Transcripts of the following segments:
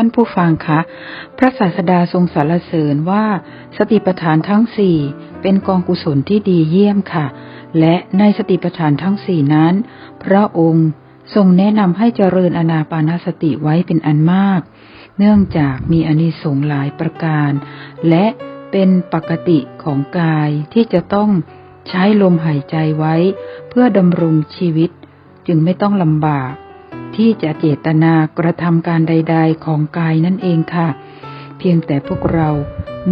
ท่านผู้ฟังคะ พระศาสดาทรงสรรเสริญว่า สติปัฏฐานทั้งสี่เป็นกองกุศลที่ดีเยี่ยมค่ะ และในสติปัฏฐานทั้งสี่นั้น พระองค์ทรงแนะนำให้เจริญอนาปานสติไว้เป็นอันมาก เนื่องจากมีอนิสงส์หลายประการ และเป็นปกติของกายที่จะต้องใช้ลมหายใจไว้ เพื่อดำรงชีวิต จึงไม่ต้องลำบาก ที่จะเจตนากระทำการใด ๆ ของกายนั่นเองค่ะ เพียงแต่พวกเรา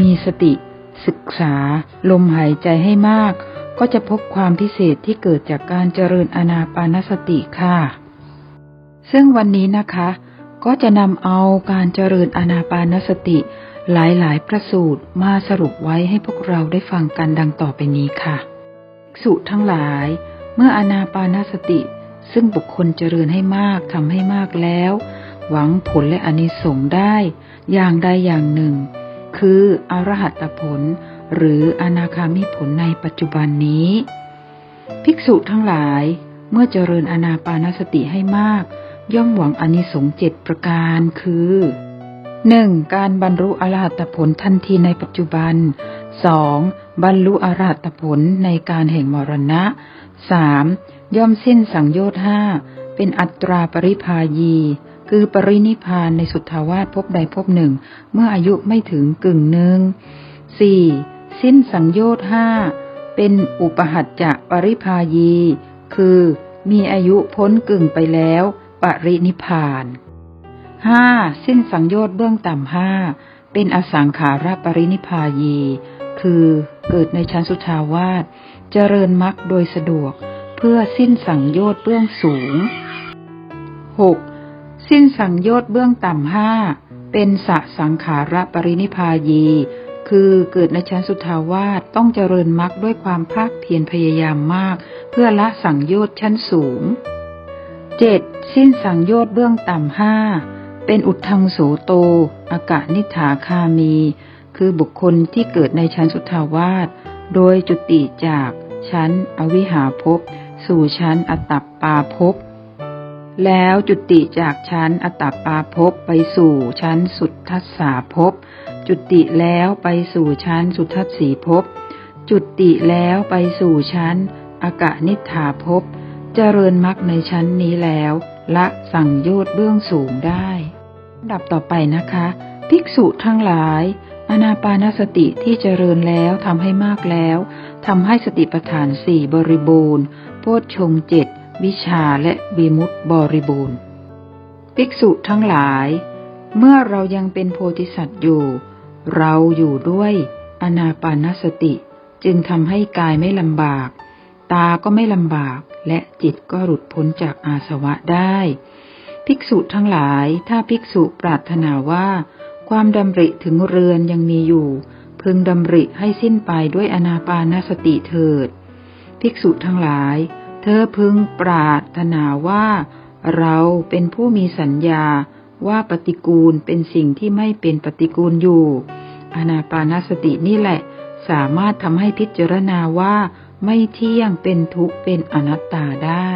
มีสติ ศึกษา ลมหายใจให้มาก ก็จะพบความพิเศษที่เกิดจากการเจริญอนาปานสติค่ะ ซึ่งวันนี้นะคะ ก็จะนำเอาการเจริญอนาปานสติหลายๆ ประสูตรมาสรุปไว้ให้พวกเราได้ฟังกันดังต่อไปนี้ค่ะภิกษุทั้งหลาย เมื่ออนาปานสติ ซึ่งบุคคลเจริญให้มากทำให้มากแล้ว หวังผลและอนิสงส์ได้ อย่างใดอย่างหนึ่ง คืออรหัตผล หรืออนาคามิผลในปัจจุบันนี้ ภิกษุทั้งหลาย เมื่อเจริญอนาปานสติให้มาก ย่อมหวังอนิสงส์เจ็ดประการคือ 1. การบรรลุอรหัตผลทันทีในปัจจุบัน 2. บรรลุอรหัตผลในการแห่งมรณะ 3. ย่อมสิ้นสังโยชน์ห้าเป็นอัตราปริภายี คือปรินิพานในสุทธาวาสพบใดพบหนึ่ง เมื่ออายุไม่ถึงกึ่งหนึ่ง 4. สิ้นสังโยชน์ห้าเป็นอุปหัจจะปริภายี คือมีอายุพ้นกึ่งไปแล้วปรินิพานห้าสิ้นสังโยชน์เบื้องต่ำห้าเป็นอสังขาราปรินิพพายี คือเกิดในชั้นสุทาวาสเจริญมรรคโดยสะดวก เพื่อสิ้นสังโยชน์เบื้องสูง 6. สิ้นสังโยชน์เบื้องต่ำห้าเป็นสสังขาระปรินิพายี คือเกิดในชั้นสุทาวาสต้องเจริญมรรคด้วยความภาคเพียรพยายามมาก เพื่อละสังโยชน์ชั้นสูง 7. สิ้นสังโยชน์เบื้องต่ำห้าเป็นอุทังโสโต อากะนิฐาคามี คือบุคคลที่เกิดในชั้นสุทาวาสโดยจุติจากชั้นอวิหาภพสู่ชั้นอตัปปาภพแล้วจุติจากชั้นอตัปปาภพไปสู่ชั้นสุทธัสสาภพจุติแล้วไปสู่ชั้นสุทัสสีภพจุติแล้วไปสู่ชั้นอากะนิฐาภพเจริญมรรคในชั้นนี้แล้วละสั่งโยชน์เบื้องสูงได้ดับต่อไปนะคะ ภิกษุทั้งหลาย อนาปานสติที่เจริญแล้วทำให้มากแล้วทำให้สติปัฏฐานสี่บริบูรณ์ โพชฌงเจ็ดวิชาและวิมุตบริบูรณ์ ภิกษุทั้งหลาย เมื่อเรายังเป็นโพธิสัตว์อยู่ เราอยู่ด้วยอนาปานสติ จึงทำให้กายไม่ลำบาก ตาก็ไม่ลำบากและจิตก็หลุดพ้นจากอาสวะได้ ภิกษุทั้งหลายถ้าภิกษุปรารถนาว่า ความดำริถึงเรือนยังมีอยู่ พึงดำริให้สิ้นไปด้วยอนาปานสติเถิด ภิกษุทั้งหลาย เธอพึงปรารถนาว่า เราเป็นผู้มีสัญญาว่าปฏิกูลเป็นสิ่งที่ไม่เป็นปฏิกูลอยู่ อนาปานสตินี่แหละ สามารถทำให้พิจารณาว่าไม่เที่ยงเป็นทุกข์เป็นอนัตตาได้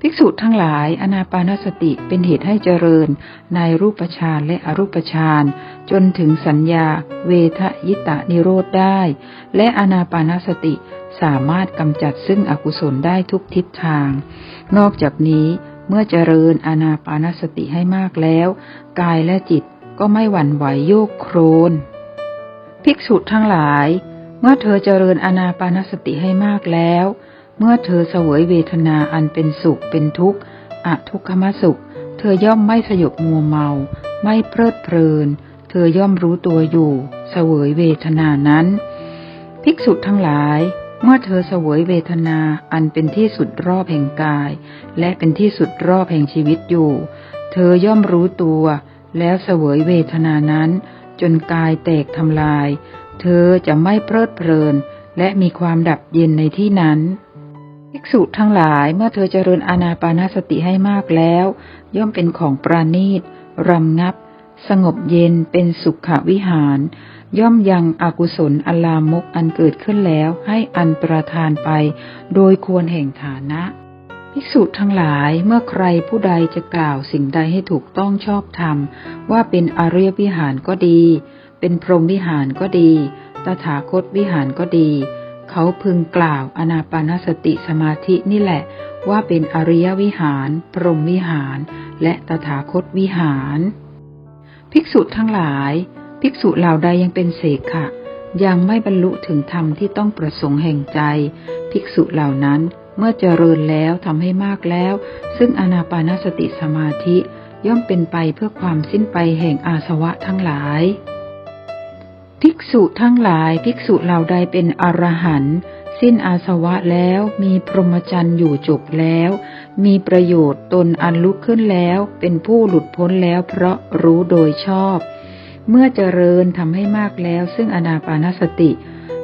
ภิกษุทั้งหลาย อนาปานสติเป็นเหตุให้เจริญ ในรูปฌานและอรูปฌานจนถึงสัญญา เวทยิตะนิโรธได้ และอนาปานสติสามารถกำจัดซึ่งอกุศลได้ทุกทิศทาง นอกจากนี้เมื่อเจริญอนาปานสติให้มากแล้ว กายและจิตก็ไม่หวั่นไหวโยกโครน ภิกษุทั้งหลาย เมื่อเธอเจริญอนาปานสติให้มากแล้ว เมื่อเธอเสวยเวทนาอันเป็นสุขเป็นทุกข์อทุกขมสุข เธอย่อมไม่สยบมัวเมา ไม่เพลิดเพลิน เธอย่อมรู้ตัวอยู่ เสวยเวทนานั้น ภิกษุทั้งหลาย เมื่อเธอเสวยเวทนาอันเป็นที่สุดรอบแห่งกาย และเป็นที่สุดรอบแห่งชีวิตอยู่ เธอย่อมรู้ตัว แล้วเสวยเวทนานั้น จนกายแตกทำลาย เธอจะไม่เพลิดเพลิน และมีความดับเย็นในที่นั้น ภิกษุทั้งหลายเมื่อเธอเจริญอานาปานสติให้มากแล้ว ย่อมเป็นของปราณีตรำงับ สงบเย็นเป็นสุขวิหาร ย่อมยังอกุศลอลามกอันเกิดขึ้นแล้วให้อันตรธานไป โดยควรแห่งฐานะ ภิกษุทั้งหลายเมื่อใครผู้ใดจะกล่าวสิ่งใดให้ถูกต้องชอบธรรม ว่าเป็นอริยวิหารก็ดี เป็นพรหมวิหารก็ดี ตถาคตวิหารก็ดี เขาพึงกล่าวอนาปานสติสมาธินี่แหละ ว่าเป็นอริยวิหาร พรหมวิหาร และตถาคตวิหาร ภิกษุทั้งหลาย ภิกษุเหล่าใดยังเป็นเสกขะ ยังไม่บรรลุถึงธรรมที่ต้องประสงค์แห่งใจ ภิกษุเหล่านั้นเมื่อเจริญแล้วทำให้มากแล้ว ซึ่งอนาปานสติสมาธิย่อมเป็นไปเพื่อความสิ้นไปแห่งอาสวะทั้งหลาย ภิกษุทั้งหลายภิกษุเหล่าใดเป็นอรหันต์สิ้นอาสวะแล้วมีพรหมจรรย์อยู่จบแล้ว มีประโยชน์ตนอันลุกขึ้นแล้ว เป็นผู้หลุดพ้นแล้วเพราะรู้โดยชอบ เมื่อเจริญทำให้มากแล้ว ซึ่งอนาปานสติ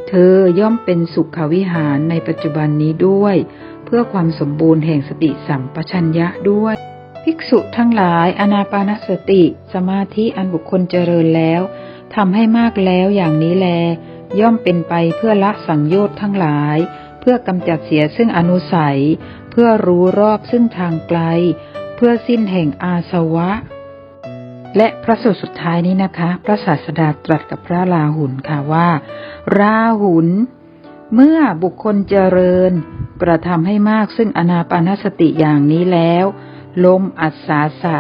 เธอย่อมเป็นสุขวิหารในปัจจุบันนี้ด้วย เพื่อความสมบูรณ์แห่งสติสัมปชัญญะด้วย ภิกษุทั้งหลายอนาปานสติ สมาธิอันบุคคลเจริญแล้ว ทำให้มากแล้วอย่างนี้แล ย่อมเป็นไปเพื่อละสังโยชน์ทั้งหลาย เพื่อกำจัดเสียซึ่งอนุสัย เพื่อรู้รอบซึ่งทางไกล เพื่อสิ้นแห่งอาสวะ และพระสูตรสุดท้ายนี้นะคะ พระศาสดาตรัสกับพระราหุลค่ะว่า ราหุลเมื่อบุคคลเจริญ กระทำให้มากซึ่งอนาปานสติอย่างนี้แล้ว ลมอัศสาสะ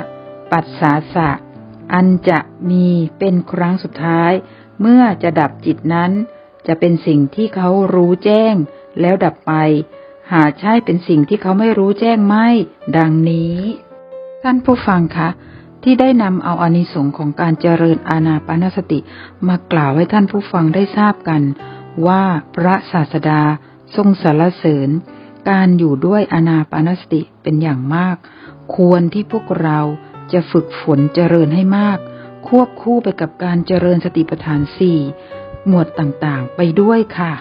ปัสสาสะ อันจะมีเป็นครั้งสุดท้าย เมื่อจะดับจิตนั้น จะเป็นสิ่งที่เขารู้แจ้ง แล้วดับไป หาใช่เป็นสิ่งที่เขาไม่รู้แจ้งไม่ ดังนี้ ท่านผู้ฟังคะที่ได้นำเอาอานิสงส์ของการเจริญอาณาปานสติมากล่าวให้ท่านผู้ฟังได้ทราบกัน ว่าพระศาสดาทรงสรรเสริญ การอยู่ด้วยอาณาปานสติเป็นอย่างมาก ควรที่พวกเรา จะฝึกฝนเจริญให้มาก ควบคู่ไปกับการเจริญสติปัฏฐานสี่หมวดต่างๆ ไปด้วยค่ะ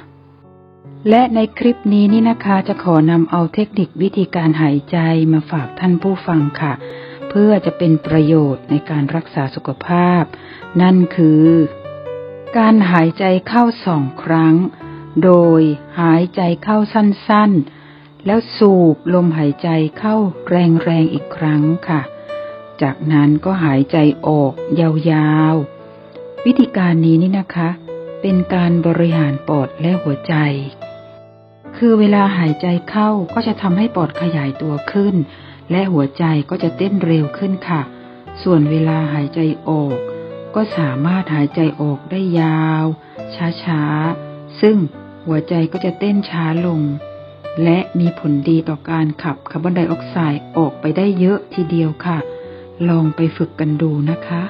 และในคลิปนี้นี่นะคะจะขอนำเอาเทคนิควิธีการหายใจมาฝากท่านผู้ฟังค่ะ เพื่อจะเป็นประโยชน์ในการรักษาสุขภาพ นั่นคือ การหายใจเข้าสองครั้ง โดยหายใจเข้าสั้นๆ แล้วสูบลมหายใจเข้าแรงๆอีกครั้งค่ะ จากนั้นก็หายใจออกยาวๆ วิธีการนี้นี่นะคะ เป็นการบริหารปอดและหัวใจ คือเวลาหายใจเข้าก็จะทำให้ปอดขยายตัวขึ้น และหัวใจก็จะเต้นเร็วขึ้นค่ะ ส่วนเวลาหายใจออก ก็สามารถหายใจออกได้ยาว ช้าๆ ซึ่งหัวใจก็จะเต้นช้าลง และมีผลดีต่อการขับคาร์บอนไดออกไซด์ออกไปได้เยอะทีเดียวค่ะ ลองไปฝึกกันดูนะคะ